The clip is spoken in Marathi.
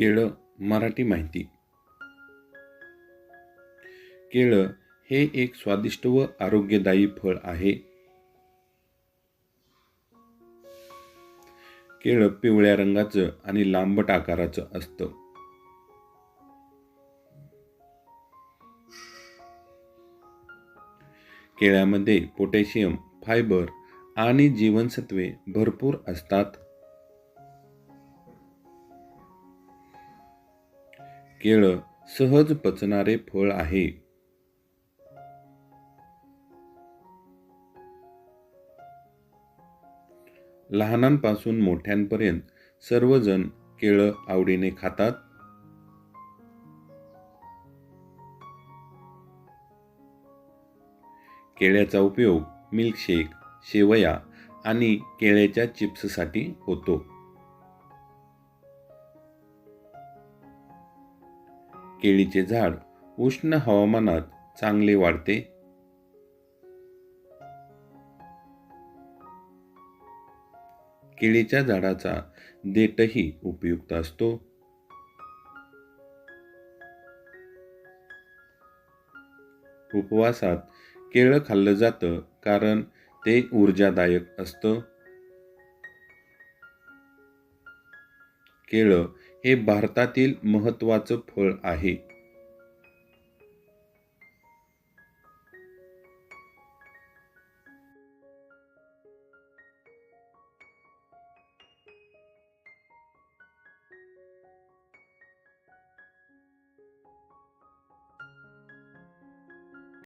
केळं मराठी माहिती. केळं हे एक स्वादिष्ट व आरोग्यदायी फळ आहे. केळं पिवळ्या रंगाचं आणि लांबट आकाराचं असतं. केळ्यामध्ये पोटॅशियम फायबर आणि जीवनसत्वे भरपूर असतात. केळं सहज पचणारे फळ आहे. लहानांपासून मोठ्यांपर्यंत सर्वजण केळं आवडीने खातात. केळ्याचा उपयोग मिल्कशेक शेवया आणि केळ्याच्या चिप्ससाठी होतो. केळीचे झाड उष्ण हवामानात चांगले वाढते. केळीच्या झाडाचा देठही उपयुक्त असतो. उपवासात केळं खाल्लं जातं कारण ते ऊर्जादायक असतं. केळं हे भारतातील महत्त्वाचं फळ आहे.